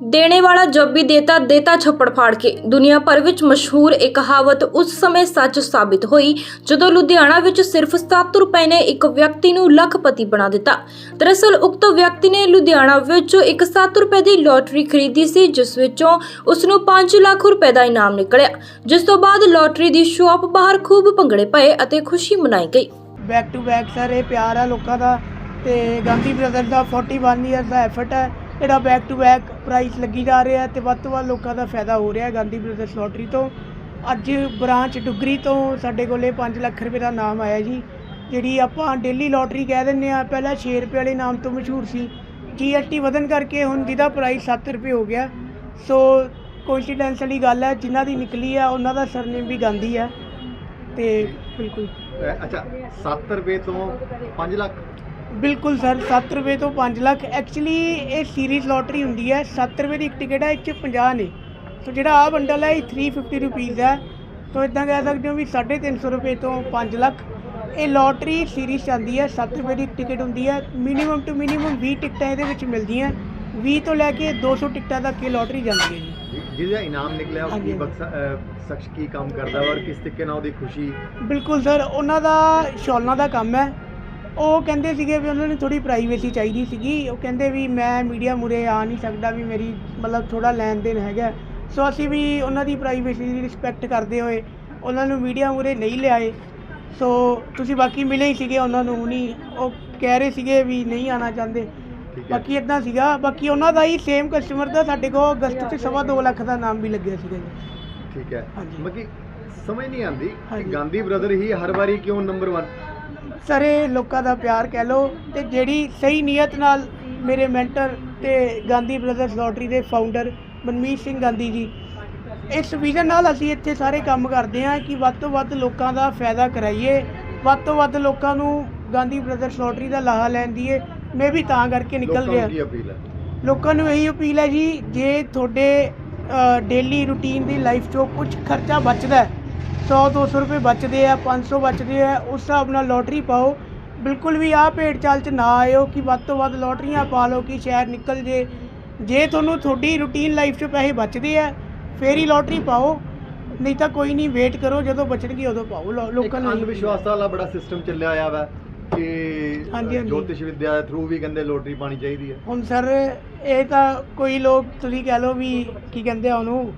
ਦੇਣੇ ਵਾਲਾ ਜਬ ਵੀ ਦੇਤਾ ਦੇਤਾ ਛੱਪੜ ਫਾੜ ਕੇ। ਦੁਨੀਆ ਭਰ ਵਿੱਚ ਮਸ਼ਹੂਰ ਇਹ ਕਹਾਵਤ ਉਸ ਸਮੇਂ ਸੱਚ ਸਾਬਿਤ ਹੋਈ, ਜਦੋਂ ਲੁਧਿਆਣਾ ਵਿੱਚ ਸਿਰਫ 7 ਰੁਪਏ ਨੇ ਇੱਕ ਵਿਅਕਤੀ ਨੂੰ ਲੱਖਪਤੀ ਬਣਾ ਦਿੱਤਾ। ਦਰਅਸਲ, ਉਕਤ ਵਿਅਕਤੀ ਨੇ ਲੁਧਿਆਣਾ ਵਿੱਚ ਇੱਕ 7 ਰੁਪਏ ਦੀ ਲੋਟਰੀ ਖਰੀਦੀ ਸੀ, ਜਿਸ ਵਿੱਚੋਂ ਉਸ ਨੂੰ 5 ਲੱਖ ਰੁਪਏ ਦਾ ਇਨਾਮ ਨਿਕਲਿਆ, ਜਿਸ ਤੋਂ ਬਾਅਦ ਲੋਟਰੀ ਦੀ ਸ਼ਾਪ ਬਾਹਰ ਖੂਬ ਭੰਗੜੇ ਪਏ ਅਤੇ ਖੁਸ਼ੀ ਮਨਾਈ ਗਈ। ਬੈਕ ਟੂ ਬੈਕ ਸਰ ਇਹ ਪਿਆਰ ਹੈ ਲੋਕਾਂ ਦਾ ਤੇ ਗਾਂਧੀ ਬ੍ਰਦਰ ਦਾ 41 ਇਅਰ ਦਾ ਐਫਰਟ ਹੈ। ਜਿਹੜਾ ਬੈਕ ਟੂ ਬੈਕ ਪ੍ਰਾਈਸ ਲੱਗੀ ਜਾ ਰਿਹਾ ਤੇ ਵੱਧ ਤੋਂ ਵੱਧ ਲੋਕਾਂ ਦਾ ਫਾਇਦਾ ਹੋ ਰਿਹਾ ਗਾਂਧੀ ਬ੍ਰਦਰਸ ਲੋਟਰੀ ਤੋਂ। ਅੱਜ ਬ੍ਰਾਂਚ ਡੁਗਰੀ ਤੋਂ ਸਾਡੇ ਕੋਲੇ 5 ਲੱਖ ਰੁਪਏ ਦਾ ਨਾਮ ਆਇਆ ਜੀ, ਜਿਹੜੀ ਆਪਾਂ ਡੇਲੀ ਲੋਟਰੀ ਕਹਿ ਦਿੰਦੇ ਆ ਪਹਿਲਾਂ 6 ਰੁਪਏ ਵਾਲੇ ਨਾਮ ਤੋਂ ਮਸ਼ਹੂਰ ਸੀ। ਜੀਐਸਟੀ ਵਧਣ ਕਰਕੇ ਹੁਣ ਜਿਹਦਾ ਪ੍ਰਾਈਸ 7 ਰੁਪਏ ਹੋ ਗਿਆ। ਸੋ ਕੋਇਨਸੀਡੈਂਸ ਵਾਲੀ ਗੱਲ ਹੈ, ਜਿਨ੍ਹਾਂ ਦੀ ਨਿਕਲੀ ਆ ਉਹਨਾਂ ਦਾ ਸਰਨੇਮ ਵੀ ਗਾਂਧੀ ਹੈ। ਤੇ ਬਿਲਕੁਲ। ਅੱਛਾ 7 ਰੁਪਏ ਤੋਂ 5 ਲੱਖ। ਬਿਲਕੁਲ ਸਰ 7 ਰੁਪਏ ਤੋਂ 5 ਲੱਖ। ਐਕਚੁਅਲੀ ਇਹ ਸੀਰੀਜ਼ ਲੋਟਰੀ ਹੁੰਦੀ ਹੈ 7 ਰੁਪਏ ਦੀ ਇੱਕ ਟਿਕਟ ਹੈ 'ਚ 50 ਨੇ। ਸੋ ਜਿਹੜਾ ਆ ਬੰਡਲ ਹੈ ਇਹ 350 ਰੁਪੀਸ ਹੈ। ਸੋ ਇਦਾਂ ਕਹਿ ਸਕਦੇ ਹੋ ਵੀ 350 ਰੁਪਏ ਤੋਂ 5 ਲੱਖ। ਇਹ ਲੋਟਰੀ ਸੀਰੀਜ਼ ਚੱਲਦੀ ਹੈ 7 ਰੁਪਏ ਦੀ ਟਿਕਟ ਹੁੰਦੀ ਹੈ। ਮਿਨੀਮਮ ਟੂ ਮਿਨੀਮਮ 20 ਟਿਕਟਾਂ ਇਹਦੇ ਵਿੱਚ ਮਿਲਦੀਆਂ। 20 ਤੋਂ ਲੈ ਕੇ 200 ਟਿਕਟਾਂ ਤੱਕ ਇਹ ਲੋਟਰੀ ਜਾਂਦੀ ਹੈ ਜੀ। ਜਿਹਦਾ ਇਨਾਮ ਨਿਕਲਿਆ ਉਹ। ਕੀ ਸ਼ਖਸ ਕੀ ਕੰਮ ਕਰਦਾ ਔਰ ਕਿਸ ਤਰੀਕੇ ਨਾਲ ਉਹਦੀ ਖੁਸ਼ੀ? ਬਿਲਕੁਲ ਸਰ ਉਹਨਾਂ ਦਾ ਸ਼ੌਲਾਂ ਦਾ ਕੰਮ ਹੈ। ਉਹ ਕਹਿੰਦੇ ਸੀਗੇ ਵੀ ਉਹਨਾਂ ਨੂੰ ਥੋੜੀ ਪ੍ਰਾਈਵੇਸੀ ਚਾਹੀਦੀ ਸੀਗੀ। ਉਹ ਕਹਿੰਦੇ ਵੀ ਮੈਂ ਮੀਡੀਆ ਮੁਰੇ ਆ ਨਹੀਂ ਸਕਦਾ ਵੀ ਮੇਰੀ ਮਤਲਬ ਥੋੜਾ ਲੈਣ ਦੇਣ ਹੈਗਾ। ਸੋ ਅਸੀਂ ਵੀ ਉਹਨਾਂ ਦੀ ਪ੍ਰਾਈਵੇਸੀ ਦੀ ਰਿਸਪੈਕਟ ਕਰਦੇ ਹੋਏ ਉਹਨਾਂ ਨੂੰ ਮੀਡੀਆ ਮੁਰੇ ਨਹੀਂ ਲਿਆਏ। ਸੋ ਤੁਸੀਂ ਬਾਕੀ ਮਿਲੇ ਹੀ ਸੀਗੇ ਉਹਨਾਂ ਨੂੰ ਨਹੀਂ ਉਹ ਕਹਿ ਰਹੇ ਸੀਗੇ ਵੀ ਨਹੀਂ ਆਣਾ ਚਾਹੁੰਦੇ। ਠੀਕ ਹੈ। ਬਾਕੀ ਇਦਾਂ ਸੀਗਾ ਬਾਕੀ ਉਹਨਾਂ ਦਾ ਹੀ ਸੇਮ ਕਸਟਮਰ ਦਾ ਸਾਡੇ ਕੋਲ ਅਗਸਤ 'ਚ ਸਵਾ ਦੋ ਲੱਖ ਦਾ ਨਾਮ ਵੀ ਲੱਗਿਆ ਸੀਗਾ ਜੀ। ਠੀਕ ਹੈ। ਹਾਂਜੀ। ਮੱਕੀ ਸਮਝ ਨਹੀਂ ਆਉਂਦੀ ਕਿ। ਗਾਂਧੀ ਬ੍ਰਦਰ ਹੀ ਹਰ ਵਾਰੀ ਕਿਉਂ ਨੰਬਰ 1 ਸਾਰੇ ਲੋਕਾਂ ਦਾ ਪਿਆਰ ਕਹਿ ਲਓ ਤੇ ਜਿਹੜੀ ਸਹੀ ਨੀਅਤ ਨਾਲ ਮੇਰੇ ਮੈਂਟਰ ਤੇ ਗਾਂਧੀ ਬ੍ਰਦਰਸ ਲੋਟਰੀ ਦੇ ਫਾਊਂਡਰ ਮਨਮੀਤ ਸਿੰਘ ਗਾਂਧੀ ਜੀ ਇਸ ਵਿਜ਼ਨ ਨਾਲ ਅਸੀਂ ਇੱਥੇ ਸਾਰੇ ਕੰਮ ਕਰਦੇ ਹਾਂ ਕਿ ਵੱਧ ਤੋਂ ਵੱਧ ਲੋਕਾਂ ਦਾ ਫਾਇਦਾ ਕਰਾਈਏ ਵੱਧ ਤੋਂ ਵੱਧ ਲੋਕਾਂ ਨੂੰ ਗਾਂਧੀ ਬ੍ਰਦਰਸ ਲੋਟਰੀ ਦਾ ਲਾਹਾ ਲੈਣ ਦੀਏ ਮੈਂ ਵੀ ਤਾਂ ਕਰਕੇ ਨਿਕਲ ਹੈ? ਲੋਕਾਂ ਨੂੰ ਇਹੀ ਅਪੀਲ ਹੈ ਜੀ ਜੇ ਤੁਹਾਡੇ ਡੇਲੀ ਰੂਟੀਨ ਦੀ ਲਾਈਫ 'ਚੋਂ ਕੁਝ ਖਰਚਾ ਬਚਦਾ ਹੈ 100 200 ਰੁਪਏ ਬਚਦੇ ਆ 500 ਬਚਦੇ ਆ ਉਸ ਹਿਸਾਬ ਨਾਲ ਲੋਟਰੀ ਪਾਓ। ਬਿਲਕੁਲ ਵੀ ਆਹ ਭੇਡ ਚਾਲ 'ਚ ਨਾ ਆਇਓ ਕਿ ਵੱਧ ਤੋਂ ਵੱਧ ਲੋਟਰੀਆਂ ਪਾ ਲਓ ਕਿ ਸ਼ਾਇਦ ਨਿਕਲ ਜੇ। ਜੇ ਤੁਹਾਨੂੰ ਤੁਹਾਡੀ ਰੂਟੀਨ ਲਾਈਫ 'ਚੋਂ ਪੈਸੇ ਬਚਦੇ ਆ ਫੇਰ ਹੀ ਲੋਟਰੀ ਪਾਓ। ਨਹੀਂ ਤਾਂ ਕੋਈ ਨਹੀਂ ਵੇਟ ਕਰੋ ਜਦੋਂ ਬਚਣਗੇ ਉਦੋਂ ਪਾਓ ਲੋਕਾਂ ਨੂੰ ਅੰਧ ਵਿਸ਼ਵਾਸ ਵਾਲਾ ਬੜਾ ਸਿਸਟਮ ਚੱਲਿਆ ਹੋਇਆ ਵਾ ਕਿ। ਜੋਤਿਸ਼ ਵਿਦਿਆ ਦੇ ਥਰੂ ਵੀ ਕਹਿੰਦੇ ਲੋਟਰੀ ਪਾਣੀ ਚਾਹੀਦੀ ਹੈ। ਹੁਣ ਸਰ ਇਹ ਤਾਂ ਕੋਈ ਲੋਕ ਤੁਸੀਂ ਕਹਿ ਲਓ ਵੀ ਕੀ ਕਹਿੰਦੇ ਆ ਉਹਨੂੰ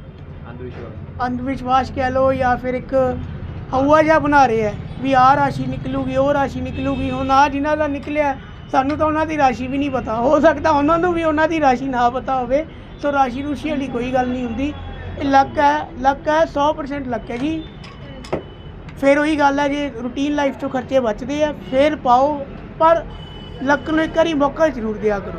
ਅੰਧ ਵਿਸ਼ਵਾਸ ਕਹਿ ਲਓ ਜਾਂ ਫਿਰ ਇੱਕ ਹਵਾ ਜਿਹਾ ਬਣਾ ਰਹੇ ਹੈ ਵੀ ਆਹ ਰਾਸ਼ੀ ਨਿਕਲੂਗੀ, ਉਹ ਰਾਸ਼ੀ ਨਿਕਲੂਗੀ। ਹੁਣ ਆ ਜਿਨ੍ਹਾਂ ਦਾ ਨਿਕਲਿਆ, ਸਾਨੂੰ ਤਾਂ ਉਹਨਾਂ ਦੀ ਰਾਸ਼ੀ ਵੀ ਨਹੀਂ ਪਤਾ। ਹੋ ਸਕਦਾ ਉਹਨਾਂ ਨੂੰ ਵੀ ਉਹਨਾਂ ਦੀ ਰਾਸ਼ੀ ਨਾ ਪਤਾ ਹੋਵੇ, ਸੋ ਰਾਸ਼ੀ ਰੂਸ਼ੀ ਵਾਲੀ ਕੋਈ ਗੱਲ ਨਹੀਂ ਹੁੰਦੀ। ਇਹ ਲੱਕ ਹੈ ਲੱਕ ਹੈ 100% ਲੱਕ ਹੈ ਜੀ। ਫਿਰ ਉਹੀ ਗੱਲ ਹੈ ਜੇ ਰੂਟੀਨ ਲਾਈਫ ਤੋਂ ਖਰਚੇ ਬਚਦੇ ਆ, ਫਿਰ ਪਾਓ, ਪਰ ਲੱਕ ਨੂੰ ਇੱਕ ਵਾਰੀ ਮੌਕਾ ਜ਼ਰੂਰ ਦਿਆ ਕਰੋ।